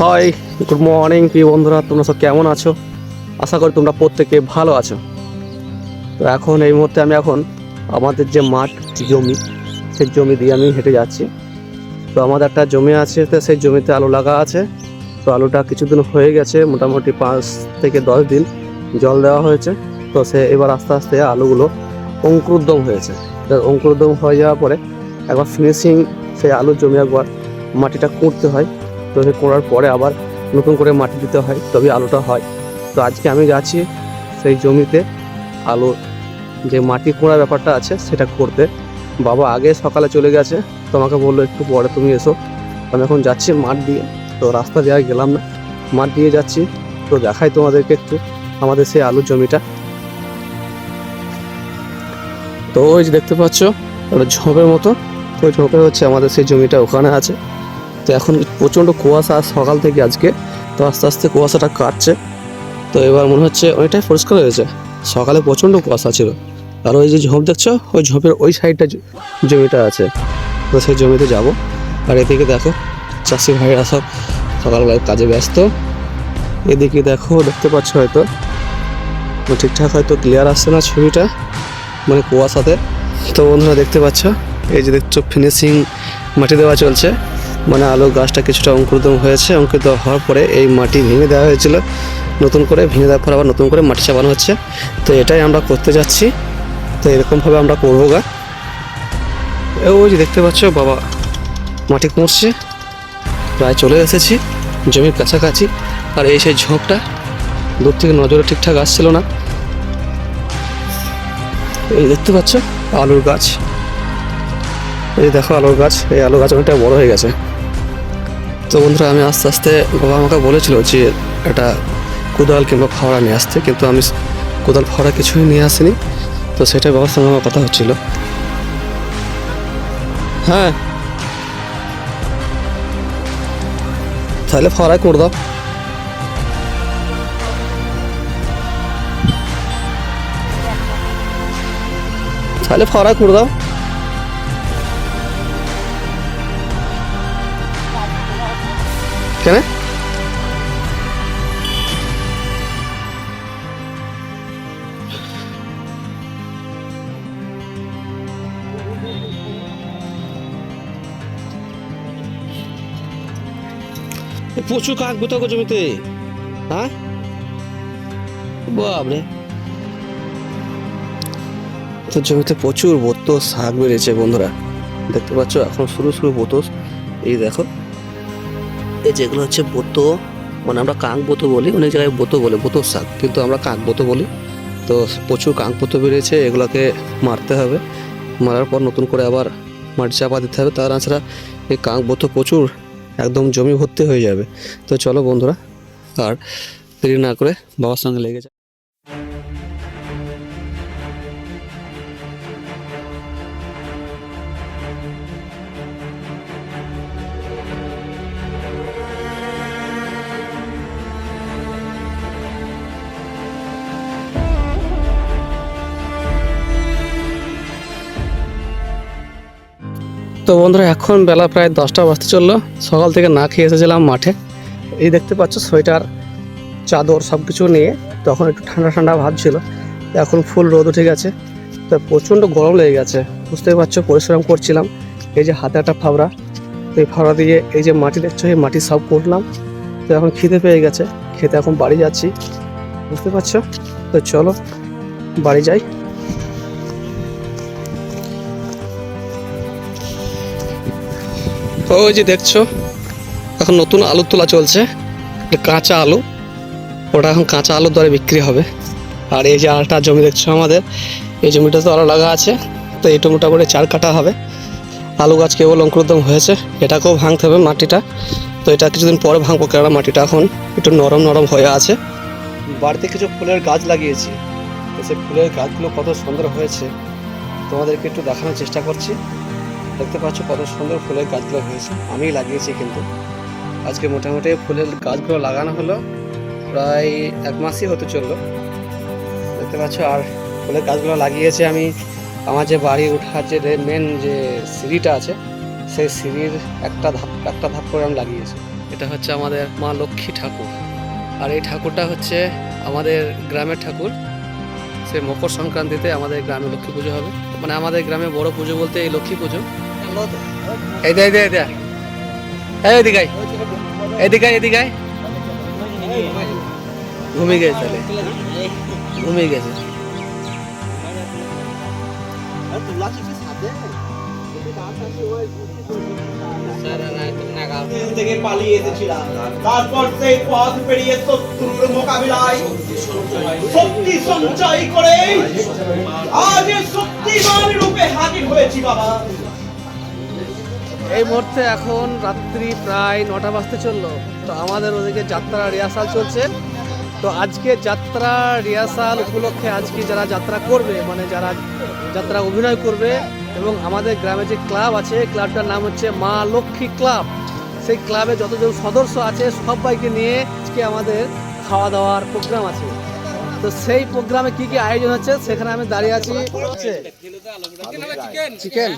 Hi good morning প্রিয় বন্ধুরা? তোমরা সব কেমন আছো? আশা করি তোমরা প্রত্যেকে ভালো আছো। তো এখন এই মুহূর্তে আমি এখন আমাদের যে মাঠ জমি, সেই জমি দিয়ে আমি হেঁটে যাচ্ছি। তো আমাদের একটা জমি আছে, তো সেই জমিতে আলু লাগা আছে। তো আলুটা কিছুদিন হয়ে গেছে, মোটামুটি পাঁচ থেকে দশ দিন জল দেওয়া হয়েছে। তো সে এবার আস্তে আস্তে আলুগুলো অঙ্কুরোদ্গম হয়েছে। তো অঙ্কুরোদ্গম হয়ে যাওয়ার পরে একবার ফিনিশিং সেই আলুর জমি একবার মাটিটা কুঁড়তে হয়। তো সে কোড়ার পরে আবার নতুন করে মাটি দিতে হয় তবে আলুটা হয়। তো আজকে আমি যাচ্ছি সেই জমিতে আলু, যে মাটি কোড়ার ব্যাপারটা আছে সেটা করতে বাবা আগে সকালে চলে গেছে, তোমাকে বলল একটু পরে তুমি এসো। আমি এখন যাচ্ছি মাঠ দিয়ে, তো রাস্তা দিয়ে গেলাম না। মাঠ দিয়ে যাচ্ছি, তো দেখাই তোমাদেরকে একটু আমাদের সেই আলুর জমিটা। তো ওই যে দেখতে পাচ্ছ, ওটা ঝোপের মতো। ওই ঝোপে হচ্ছে আমাদের সেই জমিটা, ওখানে আছে। তো এখন প্রচণ্ড কুয়াশা সকাল থেকে আজকে। তো আস্তে আস্তে কুয়াশাটা কাটছে। তো এবার মনে হচ্ছে অনেকটাই পরিষ্কার হয়েছে সকালে প্রচণ্ড কুয়াশা ছিল। আর ওই যে ঝোপ দেখছ, ওই ঝোপের ওই সাইডটা জমিটা আছে। তো সেই জমিতে যাব। আর এদিকে দেখো, চাষি ভাইরা সব সকালবেলায় কাজে ব্যস্ত। এদিকে দেখো, দেখতে পাচ্ছ হয়তো। ঠিকঠাক হয়তো ক্লিয়ার আসছে না ছবিটা মানে কুয়াশাতে। তো বন্ধুরা দেখতে পাচ্ছ, এই যে দেখছ ফিনিশিং মাটি দেওয়া চলছে। মানে আলু গাছটা কিছুটা অঙ্কুরিত হয়েছে, অঙ্কুরিত হওয়ার পরে এই মাটি ভেঙে দেওয়া হয়েছিল। নতুন করে ভেঙে দেওয়ার পর আবার নতুন করে মাটি চাপানো হচ্ছে। তো এটাই আমরা করতে যাচ্ছি। তো এরকমভাবে আমরা করব গা। ওই যে দেখতে পাচ্ছ, বাবা, মাটি কুঁড়ছে। প্রায় চলে এসেছি, জমির কাছাকাছি। আর এই সেই ঝোঁকটা দূর থেকে নজরে ঠিকঠাক আসছিল না। এই দেখতে পাচ্ছ, আলুর গাছ। এই দেখো আলুর গাছ, এই আলু গাছ অনেকটা বড় হয়ে গেছে। তো বন্ধুরা, আমি আস্তে আস্তে বাবা আমাকে বলেছিল যে একটা কোদাল কিংবা ফাওড়া নিয়ে আসতে, কিন্তু আমি কোদাল ফাওড়া কিছুই নিয়ে আসিনি। তো সেটাই বাবার সঙ্গে আমার কথা হচ্ছিল। হ্যাঁ। তাহলে ফাওড়ায় করে দাও। তাহলে ফাওড়ায় করে দাও। কেন? এ প্রচুর কাক গোতা জমিতে। হ্যাঁ? বাবরে তো জমিতে প্রচুর বোতো শাক বেড়েছে বন্ধুরা। দেখতে পাচ্ছ এখন শুরু শুরু বোতো এই দেখো যেগুলো হচ্ছে বোতো মানে আমরা কাক বোতো বলি, অনেক জায়গায় বোতো বলে, বোতো শাক। কিন্তু আমরা কাক বোতো বলি। তো প্রচুর কাক বোতো বেরিয়েছে, এগুলোকে মারতে হবে। মারার পর নতুন করে আবার মাটি চাপা দিতে হবে। তার তাছাড়া এই কাক বোতো প্রচুর একদম জমি ভর্তি হয়ে যাবে। তো চলো বন্ধুরা, আর দেরি না করে বাবার সঙ্গে লেগে যায় তো বন্ধুরা, এখন বেলা প্রায় দশটা বাজতে চলল। সকাল থেকে না খেয়ে এসেছিলাম মাঠে। এই দেখতে পাচ্ছ, সোয়েটার, চাদর সব কিছু নিয়ে তখন একটু ঠান্ডা ঠান্ডা ভাব ছিল। এখন ফুল রোদ উঠে গেছে। তো প্রচণ্ড গরম লেগে গেছে। বুঝতেই পারছ, পরিশ্রম করছিলাম। এই যে হাতে একটা ফাবড়া এই ফাবড়া দিয়ে এই যে মাটি দেখছ, এই মাটি সব করলাম তো এখন খিদে পেয়ে গেছে। খেতে এখন বাড়ি যাচ্ছি। বুঝতে পারছ? তো চলো, বাড়ি যাই। ওই যে দেখছ, এখন নতুন আলু তোলা চলছে। কাঁচা আলু, ওটা এখন কাঁচা আলুর দরে বিক্রি হবে। আর এই যে আলটা জমি দেখছ আমাদের, এই জমিটা তো আলু লাগা আছে, তো এইটা মোটামুটি চার কাটা হবে। আলু গাছ কেবল অঙ্কুরোদ্গম হয়েছে, এটাকেও ভাঙতে হবে মাটিটা। তো এটা কিছুদিন পরে ভাঙবো, কেননা মাটিটা এখন একটু নরম নরম হয়ে আছে। বাড়িতে কিছু ফুলের গাছ লাগিয়েছি, তো সেই ফুলের গাছগুলো কত সুন্দর হয়েছে। তোমাদেরকে একটু দেখানোর চেষ্টা করছি। দেখতে পাচ্ছ কত সুন্দর ফুলের গাছগুলো হয়েছে। আমি লাগিয়েছি কিন্তু। আজকে মোটামুটি ফুলের গাছগুলো লাগানো হলো। প্রায় এক মাসই হতে চলল। দেখতে পাচ্ছ, আর ফুলের গাছগুলো লাগিয়েছি আমি। আমার যে বাড়ি ওঠার যে মেন যে সিঁড়িটা আছে, সেই সিঁড়ির একটা ধাপ একটা ধাপ করে আমি লাগিয়েছি। এটা হচ্ছে আমাদের মা লক্ষ্মী ঠাকুর। আর এই ঠাকুরটা হচ্ছে আমাদের গ্রামের ঠাকুর। সে মকর সংক্রান্তিতে আমাদের গ্রামে লক্ষ্মী পুজো হবে। মানে আমাদের গ্রামে বড় পুজো বলতে এই লক্ষ্মী পুজো। এই দে দে দে। এই এদিকে এদিকে এদিকে। ঘুমিয়ে গেছে তাহলে। ঘুমিয়ে গেছে। তারপর সেই পথ পেরিয়ে শত্রুর মোকাবিলায় শক্তি সঞ্চয় করে আজ শক্তিমান রূপে হাজির হয়েছি বাবা। এই মুহূর্তে এখন রাত্রি প্রায় নটা বাজতে চলল। তো আমাদের ওদিকে যাত্রা রিহার্সাল চলছে। তো আজকে যাত্রা রিহার্সাল উপলক্ষে আজকে যারা যাত্রা করবে মানে যারা যাত্রা অভিনয় করবে এবং আমাদের গ্রামে যে ক্লাব আছে, ক্লাবটার নাম হচ্ছে মা লক্ষ্মী ক্লাব। সেই ক্লাবে যতজন সদস্য আছে, সবাইকে নিয়ে আজকে আমাদের খাওয়া দাওয়ার প্রোগ্রাম আছে। তো সেই প্রোগ্রামে কি কি আয়োজন হচ্ছে? সেখানে আমি দাঁড়িয়ে আছি। চিকেন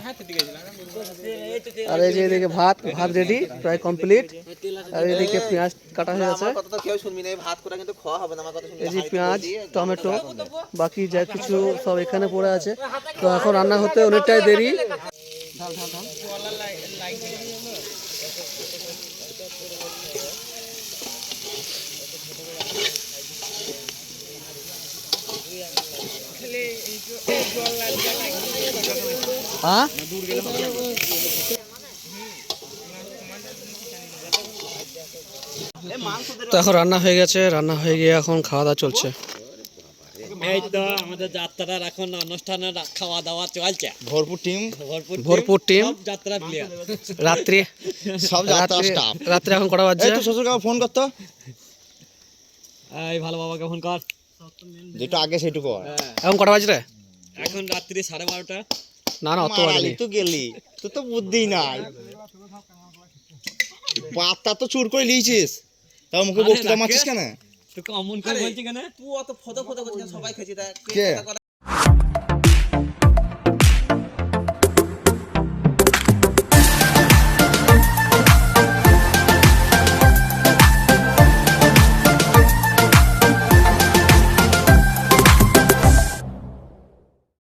আর এই যে এদিকে ভাত ভাত রেডি প্রায় কমপ্লিট আর এদিকে পেঁয়াজ কাটা হয়ে আছে এই ভাত করে কিন্তু খাওয়া হবে না আমার কথা শুনবি এই যে পেঁয়াজ টমেটো বাকি যা কিছু সব এখানে পড়ে আছে। তো এখন রান্না হতে অনেকটাই দেরি। হ্যাঁ তো এখন রান্না হয়ে গেছে রান্না হয়ে গিয়ে এখন খাওয়া দাওয়া চলছে। এই তো আমাদের যাত্রার এখন অনুষ্ঠানের খাওয়া দাওয়া চলছে। ভরপুর টিম ভরপুর ভরপুর টিম যাত্রা প্লেয়ার রাত্রি সব যাত্রা স্টাফ রাত্রি এখন কটা বাজছে? এই তো শ্বশুরকে ফোন করতো এই ভালো বাবাকে ফোন কর। যেটা আগে সেটুকু কর এখন কটা বাজে রে? এখন রাত্রি সাড়ে বারোটা। না না অত বাজে তুই তো গেলি। তোর তো বুদ্ধি নাই। পাতা তো চুর করে লিয়েছিস তাও মুখে বক্তৃতা মারছিস কেন? তোকে অমন করে বলছিস কেন? তুই অত ফটো ফটো করছিস সবাই খেয়েছি তা কে? কথা